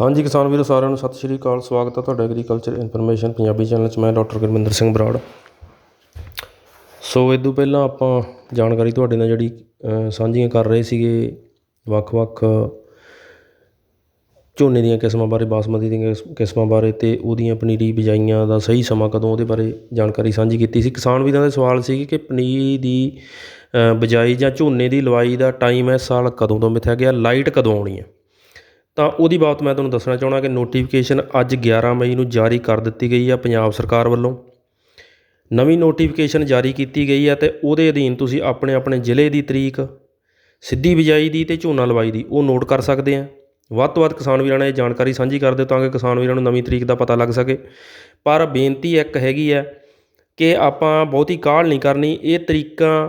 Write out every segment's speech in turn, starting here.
ਹਾਂਜੀ ਕਿਸਾਨ ਵੀਰੋ ਸਾਰਿਆਂ ਨੂੰ ਸਤਿ ਸ਼੍ਰੀ ਅਕਾਲ, ਸਵਾਗਤ ਹੈ ਤੁਹਾਡਾ ਐਗਰੀਕਲਚਰ ਇਨਫੋਰਮੇਸ਼ਨ ਪੰਜਾਬੀ ਚੈਨਲ 'ਚ। ਮੈਂ ਡਾਕਟਰ ਗੁਰਮਿੰਦਰ ਸਿੰਘ ਬਰਾੜ। ਸੋ ਇਹ ਤੋਂ ਪਹਿਲਾਂ ਆਪਾਂ ਜਾਣਕਾਰੀ ਤੁਹਾਡੇ ਨਾਲ ਜਿਹੜੀ ਸਾਂਝੀਆਂ ਕਰ ਰਹੇ ਸੀਗੇ ਵੱਖ-ਵੱਖ ਝੋਨੇ ਦੀਆਂ ਕਿਸਮਾਂ ਬਾਰੇ, ਬਾਸਮਤੀ ਦੀਆਂ ਕਿਸ- ਕਿਸਮਾਂ ਬਾਰੇ ਤੇ ਉਹਦੀਆਂ ਪਨੀਰੀ ਬਿਜਾਈਆਂ ਦਾ ਸਹੀ ਸਮਾਂ ਕਦੋਂ ਉਹਦੇ ਬਾਰੇ ਜਾਣਕਾਰੀ ਸਾਂਝੀ ਕੀਤੀ ਸੀ। ਕਿਸਾਨ ਵੀਰਾਂ ਦੇ ਸਵਾਲ ਸੀ ਕਿ ਪਨੀਰੀ ਦੀ ਬਿਜਾਈ ਜਾਂ ਝੋਨੇ ਦੀ ਲਵਾਈ ਦਾ ਟਾਈਮ ਇਸ ਸਾਲ ਕਦੋਂ ਤੋਂ ਮਿਥਿਆ ਗਿਆ, ਲਾਈਟ ਕਦੋਂ ਆਉਣੀ ਹੈ? ਤਾਂ ਉਹਦੀ ਬਾਬਤ ਮੈਂ ਤੁਹਾਨੂੰ ਦੱਸਣਾ ਚਾਹੁੰਦਾ ਕਿ ਨੋਟੀਫਿਕੇਸ਼ਨ ਅੱਜ 11 ਮਈ ਨੂੰ ਜਾਰੀ ਕਰ ਦਿੱਤੀ ਗਈ ਆ ਪੰਜਾਬ ਸਰਕਾਰ ਵੱਲੋਂ। ਨਵੀਂ ਨੋਟੀਫਿਕੇਸ਼ਨ ਜਾਰੀ ਕੀਤੀ ਗਈ ਹੈ ਤੇ ਉਹਦੇ ਅਧੀਨ ਤੁਸੀਂ ਆਪਣੇ ਆਪਣੇ ਜ਼ਿਲ੍ਹੇ ਦੀ ਤਰੀਕ, ਸਿੱਧੀ ਬਿਜਾਈ ਦੀ ਤੇ ਝੋਨਾ ਲਵਾਈ ਦੀ, ਉਹ ਨੋਟ ਕਰ ਸਕਦੇ ਆ। ਵੱਧ ਤੋਂ ਵੱਧ ਕਿਸਾਨ ਵੀਰਾਂ ਨੇ ਇਹ ਜਾਣਕਾਰੀ ਸਾਂਝੀ ਕਰ ਦਿਓ ਤਾਂ ਕਿ ਕਿਸਾਨ ਵੀਰਾਂ ਨੂੰ ਨਵੀਂ ਤਰੀਕ ਦਾ ਪਤਾ ਲੱਗ ਸਕੇ। ਪਰ ਬੇਨਤੀ ਇੱਕ ਹੈਗੀ ਹੈ ਕਿ ਆਪਾਂ ਬਹੁਤੀ ਕਾਹਲ ਨਹੀਂ ਕਰਨੀ, ਇਹ ਤਰੀਕਾਂ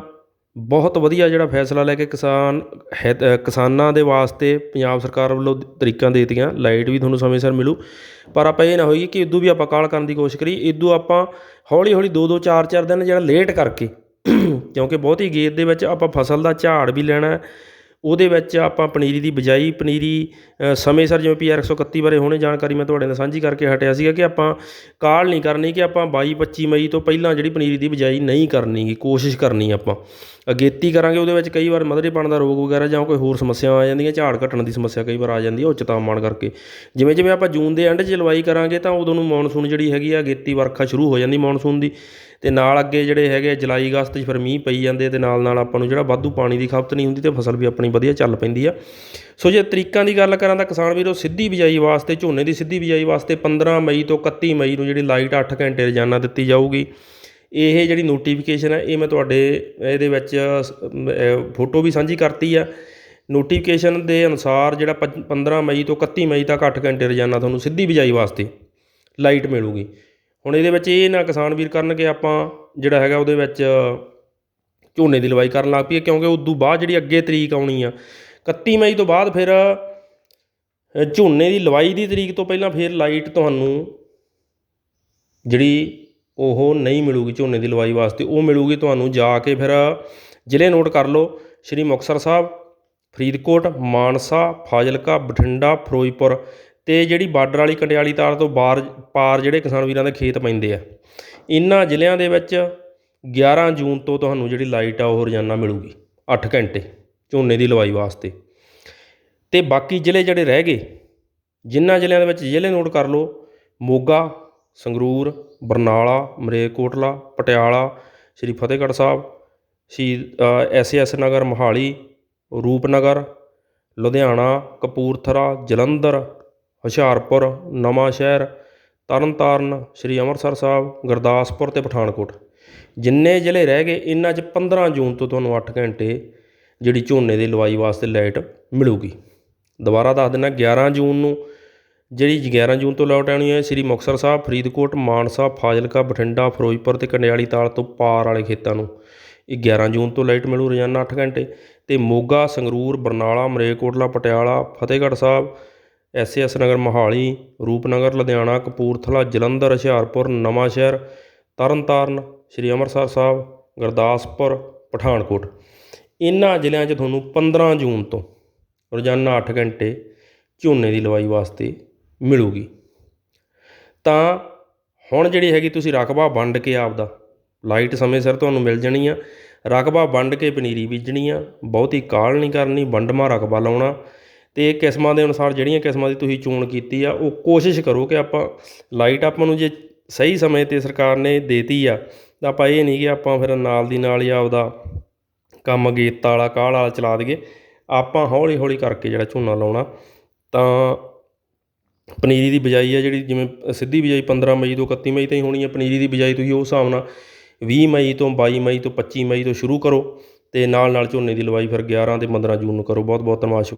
ਬਹੁਤ ਵਧੀਆ ਜਿਹੜਾ ਫੈਸਲਾ ਲੈ ਕੇ ਕਿਸਾਨ ਹੈ ਕਿਸਾਨਾਂ ਦੇ ਵਾਸਤੇ ਪੰਜਾਬ ਸਰਕਾਰ ਵੱਲੋਂ ਤਰੀਕਾਂ ਦੇਤੀਆਂ, ਲਾਈਟ ਵੀ ਤੁਹਾਨੂੰ ਸਮੇਂ ਸਿਰ ਮਿਲੂ ਪਰ ਆਪਾਂ ਇਹ ਨਾ ਹੋਈਏ ਕਿ ਇਦੋਂ ਵੀ ਆਪਾਂ ਕਾਲ ਕਰਨ ਦੀ ਕੋਸ਼ਿਸ਼ ਕਰੀ ਇਦੋਂ ਆਪਾਂ ਹੌਲੀ ਹੌਲੀ ਦੋ ਦੋ ਚਾਰ ਚਾਰ ਦਿਨ ਜਿਹੜਾ ਲੇਟ ਕਰਕੇ, ਕਿਉਂਕਿ ਬਹੁਤੀ ਗੇਤ ਦੇ ਵਿੱਚ ਆਪਾਂ ਫਸਲ ਦਾ ਝਾੜ ਵੀ ਲੈਣਾ ਹੈ। ਉਹਦੇ ਵਿੱਚ ਆਪਾਂ ਪਨੀਰੀ ਦੀ ਬਿਜਾਈ, ਪਨੀਰੀ ਸਮੇਂ ਸਿਰ ਜਿਵੇਂ ਪੀਆਰ 131 ਬਾਰੇ ਹੁਣੇ ਜਾਣਕਾਰੀ ਮੈਂ ਤੁਹਾਡੇ ਨਾਲ ਸਾਂਝੀ ਕਰਕੇ ਹਟਿਆ ਸੀਗਾ ਕਿ ਆਪਾਂ ਕਾਲ ਨਹੀਂ ਕਰਨੀ ਕਿ ਆਪਾਂ 22 25 ਮਈ ਤੋਂ ਪਹਿਲਾਂ ਜਿਹੜੀ ਪਨੀਰੀ ਦੀ ਬਿਜਾਈ ਨਹੀਂ ਕਰਨੀ ਗੀ, ਕੋਸ਼ਿਸ਼ ਕਰਨੀ ਆਪਾਂ। ਅਗੇਤੀ ਕਰਾਂਗੇ ਉਹਦੇ ਵਿੱਚ ਕਈ ਵਾਰ ਮਧਰੇਪਣ ਦਾ ਰੋਗ ਵਗੈਰਾ ਜਾਂ ਕੋਈ ਹੋਰ ਸਮੱਸਿਆ ਆ ਜਾਂਦੀਆਂ, ਝਾੜ ਘਟਣ ਦੀ ਸਮੱਸਿਆ ਕਈ ਵਾਰ ਆ ਜਾਂਦੀ ਹੈ ਉੱਚ ਤਾਪਮਾਨ ਕਰਕੇ। ਜਿਵੇਂ ਜਿਵੇਂ ਆਪਾਂ ਜੂਨ ਦੇ ਐਂਡ 'ਚ ਲਵਾਈ ਕਰਾਂਗੇ ਤਾਂ ਉਦੋਂ ਨੂੰ ਮੌਨਸੂਨ ਜਿਹੜੀ ਹੈਗੀ ਆ, ਅਗੇਤੀ ਵਰਖਾ ਸ਼ੁਰੂ ਹੋ ਜਾਂਦੀ ਮੌਨਸੂਨ ਦੀ। ਅਤੇ ਨਾਲ ਅੱਗੇ ਜਿਹੜੇ ਹੈਗੇ ਜੁਲਾਈ ਅਗਸਤ 'ਚ ਫਿਰ ਮੀਂਹ ਪਈ ਜਾਂਦੇ ਅਤੇ ਨਾਲ ਨਾਲ ਆਪਾਂ ਨੂੰ ਜਿਹੜਾ ਵਾਧੂ ਪਾਣੀ ਦੀ ਖਪਤ ਨਹੀਂ ਹੁੰਦੀ ਅਤੇ ਫਸਲ ਵੀ ਆਪਣੀ ਵਧੀਆ ਚੱਲ ਪੈਂਦੀ ਆ। ਸੋ ਜੇ ਤਰੀਕਾਂ ਦੀ ਗੱਲ ਕਰਾਂ ਤਾਂ ਕਿਸਾਨ ਵੀਰੋ ਸਿੱਧੀ ਬਿਜਾਈ ਵਾਸਤੇ, ਝੋਨੇ ਦੀ ਸਿੱਧੀ ਬਿਜਾਈ ਵਾਸਤੇ 15 ਮਈ ਤੋਂ 31 ਮਈ ਨੂੰ ਜਿਹੜੀ ਲਾਈਟ 8 ਘੰਟੇ ਰੋਜ਼ਾਨਾ ਦਿੱਤੀ ਜਾਊਗੀ। ਇਹ ਜਿਹੜੀ ਨੋਟੀਫਿਕੇਸ਼ਨ ਹੈ ਇਹ ਮੈਂ ਤੁਹਾਡੇ ਇਹਦੇ ਵਿੱਚ ਫੋਟੋ ਵੀ ਸਾਂਝੀ ਕਰਤੀ ਆ। ਨੋਟੀਫਿਕੇਸ਼ਨ ਦੇ ਅਨੁਸਾਰ ਜਿਹੜਾ ਪੰਜ- 15 ਮਈ ਤੋਂ 31 ਮਈ ਤੱਕ 8 ਘੰਟੇ ਰੋਜ਼ਾਨਾ ਤੁਹਾਨੂੰ ਸਿੱਧੀ ਬਿਜਾਈ ਵਾਸਤੇ ਲਾਈਟ ਮਿਲੂਗੀ। ਹੁਣ ਇਹਦੇ ਵਿੱਚ ਇਹ ਨਾ ਕਿਸਾਨ ਵੀਰ ਕਰਨ ਕਿ ਆਪਾਂ ਜਿਹੜਾ ਹੈਗਾ ਉਹਦੇ ਵਿੱਚ ਝੋਨੇ ਦੀ ਲਵਾਈ ਕਰਨ ਲੱਗ ਪਈਏ, ਕਿਉਂਕਿ ਉਦੋਂ ਬਾਅਦ ਜਿਹੜੀ ਅੱਗੇ ਤਰੀਕ ਆਉਣੀ ਆ 31 ਮਈ ਤੋਂ ਬਾਅਦ ਫਿਰ ਝੋਨੇ ਦੀ ਲਵਾਈ ਦੀ ਤਰੀਕ ਤੋਂ ਪਹਿਲਾਂ ਫਿਰ ਲਾਈਟ ਤੁਹਾਨੂੰ ਜਿਹੜੀ ਉਹ ਨਹੀਂ ਮਿਲੂਗੀ ਝੋਨੇ ਦੀ ਲਵਾਈ ਵਾਸਤੇ, ਉਹ ਮਿਲੂਗੀ ਤੁਹਾਨੂੰ ਜਾ ਕੇ ਫਿਰ ਜ਼ਿਲ੍ਹੇ ਨੋਟ ਕਰ ਲਓ, ਸ਼੍ਰੀ ਮੁਕਤਸਰ ਸਾਹਿਬ, ਫਰੀਦਕੋਟ, ਮਾਨਸਾ, ਫਾਜ਼ਿਲਕਾ, ਬਠਿੰਡਾ, ਫਿਰੋਜ਼ਪੁਰ ਅਤੇ ਜਿਹੜੀ ਬਾਰਡਰ ਵਾਲੀ ਕੰਡਿਆਲੀ ਤਾਰ ਤੋਂ ਬਾਹਰ ਪਾਰ ਜਿਹੜੇ ਕਿਸਾਨ ਵੀਰਾਂ ਦੇ ਖੇਤ ਪੈਂਦੇ ਆ ਇਹਨਾਂ ਜ਼ਿਲ੍ਹਿਆਂ ਦੇ ਵਿੱਚ 11 ਜੂਨ ਤੋਂ ਤੁਹਾਨੂੰ ਜਿਹੜੀ ਲਾਈਟ ਆ ਉਹ ਰੋਜ਼ਾਨਾ ਮਿਲੂਗੀ, ਅੱਠ ਘੰਟੇ ਝੋਨੇ ਦੀ ਲਵਾਈ ਵਾਸਤੇ। ਅਤੇ ਬਾਕੀ ਜ਼ਿਲ੍ਹੇ ਜਿਹੜੇ ਰਹਿ ਗਏ, ਜਿਨ੍ਹਾਂ ਜ਼ਿਲ੍ਹਿਆਂ ਦੇ ਵਿੱਚ ਜ਼ਿਲ੍ਹੇ ਨੋਟ ਕਰ ਲਓ, ਮੋਗਾ, ਸੰਗਰੂਰ, ਬਰਨਾਲਾ ਮਰੇਕੋਟਲਾ ਪਟਿਆਲਾ, ਸ਼੍ਰੀ ਫਤਿਹਗੜ੍ਹ ਸਾਹਿਬ ਸ਼ਹੀਦ ਐਸ ਨਗਰ, ਮੋਹਾਲੀ, ਰੂਪਨਗਰ, ਲੁਧਿਆਣਾ, ਕਪੂਰਥਲਾ, ਜਲੰਧਰ ਹੁਸ਼ਿਆਰਪੁਰ, ਨਵਾਂ ਸ਼ਹਿਰ, ਤਰਨਤਾਰਨ, ਸ਼੍ਰੀ ਅੰਮ੍ਰਿਤਸਰ ਸਾਹਿਬ, ਗੁਰਦਾਸਪੁਰ ਅਤੇ ਪਠਾਨਕੋਟ। ਜਿੰਨੇ ਜ਼ਿਲ੍ਹੇ ਰਹਿ ਗਏ, ਇਹਨਾਂ 'ਚ 15 ਜੂਨ ਤੋਂ ਤੁਹਾਨੂੰ ਅੱਠ ਘੰਟੇ ਜਿਹੜੀ ਝੋਨੇ ਦੀ ਲਵਾਈ ਵਾਸਤੇ ਲਾਈਟ ਮਿਲੂਗੀ। ਦੁਬਾਰਾ ਦੱਸ ਦਿੰਦਾ 11 ਜੂਨ ਨੂੰ ਜਿਹੜੀ 11 ਜੂਨ ਤੋਂ ਲਾਈਟ ਆਉਣੀ ਹੈ, ਸ੍ਰੀ ਮੁਕਤਸਰ ਸਾਹਿਬ, ਫਰੀਦਕੋਟ, ਮਾਨਸਾ, ਫਾਜ਼ਿਲਕਾ, ਬਠਿੰਡਾ, ਫਿਰੋਜ਼ਪੁਰ ਅਤੇ ਕੰਡਿਆਲੀ ਤਾਲ ਤੋਂ ਪਾਰ ਵਾਲੇ ਖੇਤਾਂ ਨੂੰ ਇਹ 11 ਜੂਨ ਤੋਂ ਲਾਈਟ ਮਿਲੂ, ਰੋਜ਼ਾਨਾ 8 ਘੰਟੇ। ਤੇ ਮੋਗਾ, ਸੰਗਰੂਰ, ਬਰਨਾਲਾ, ਮਰੇਕੋਟਲਾ, ਪਟਿਆਲਾ, ਫਤਿਹਗੜ੍ਹ ਸਾਹਿਬ ਐਸ ਨਗਰ ਮੋਹਾਲੀ, ਰੂਪਨਗਰ, ਲੁਧਿਆਣਾ, ਕਪੂਰਥਲਾ, ਜਲੰਧਰ, ਹੁਸ਼ਿਆਰਪੁਰ ਨਵਾਂਸ਼ਹਿਰ ਤਰਨਤਾਰਨ, ਸ਼੍ਰੀ ਅੰਮ੍ਰਿਤਸਰ ਸਾਹਿਬ, ਗੁਰਦਾਸਪੁਰ, ਪਠਾਨਕੋਟ। ਇਹਨਾਂ ਜ਼ਿਲ੍ਹਿਆਂ 'ਚ ਤੁਹਾਨੂੰ 15 ਜੂਨ ਤੋਂ ਰੋਜ਼ਾਨਾ 8 ਘੰਟੇ ਝੋਨੇ ਦੀ ਲਵਾਈ ਵਾਸਤੇ ਮਿਲੂਗੀ। ਤਾਂ ਹੁਣ ਜਿਹੜੀ ਹੈਗੀ ਤੁਸੀਂ ਰਕਬਾ ਵੰਡ ਕੇ ਆਪਦਾ, ਲਾਈਟ ਸਮੇਂ ਸਿਰ ਤੁਹਾਨੂੰ ਮਿਲ ਜਾਣੀ ਆ। ਰਕਬਾ ਵੰਡ ਕੇ ਪਨੀਰੀ ਬੀਜਣੀ ਆ, ਬਹੁਤੀ ਕਾਲ ਨਹੀਂ ਕਰਨੀ ਵੰਡਮਾ ਰਕਬਾ ਲਾਉਣਾ। ਅਤੇ ਕਿਸਮਾਂ ਦੇ ਅਨੁਸਾਰ ਜਿਹੜੀਆਂ ਕਿਸਮਾਂ ਦੀ ਤੁਸੀਂ ਚੋਣ ਕੀਤੀ ਆ, ਉਹ ਕੋਸ਼ਿਸ਼ ਕਰੋ ਕਿ ਆਪਾਂ ਲਾਈਟ ਆਪਾਂ ਨੂੰ ਜੇ ਸਹੀ ਸਮੇਂ ਤੇ ਸਰਕਾਰ ਨੇ ਦੇਤੀ ਆ, ਤਾਂ ਆਪਾਂ ਇਹ ਨਹੀਂ ਕਿ ਆਪਾਂ ਫਿਰ ਨਾਲ ਦੀ ਨਾਲ ਹੀ ਆਪਦਾ ਕੰਮ ਗੀਤ ਵਾਲਾ, ਕਾਹਲ ਵਾਲਾ ਚਲਾ ਦਈਏ। ਆਪਾਂ ਹੌਲੀ ਹੌਲੀ ਕਰਕੇ ਜਿਹੜਾ ਝੋਨਾ ਲਾਉਣਾ, ਤਾਂ ਪਨੀਰੀ ਦੀ ਬਿਜਾਈ ਆ ਜਿਹੜੀ ਜਿਵੇਂ ਸਿੱਧੀ ਬਿਜਾਈ 15 ਮਈ ਤੋਂ 31 ਮਈ ਤਾਈਂ ਹੋਣੀ ਹੈ ਪਨੀਰੀ ਦੀ ਬਿਜਾਈ ਤੁਸੀਂ ਉਸ ਹਿਸਾਬ ਨਾਲ 20 ਮਈ ਤੋਂ 22 ਮਈ ਤੋਂ 25 ਮਈ ਤੋਂ ਸ਼ੁਰੂ ਕਰੋ ਤੇ ਨਾਲ ਨਾਲ ਝੋਨੇ ਦੀ ਲਵਾਈ ਫਿਰ 11 ਤੇ 15 ਜੂਨ ਨੂੰ ਕਰੋ। ਬਹੁਤ ਬਹੁਤ ਧੰਨਵਾਦ, ਸ਼ੁਕ-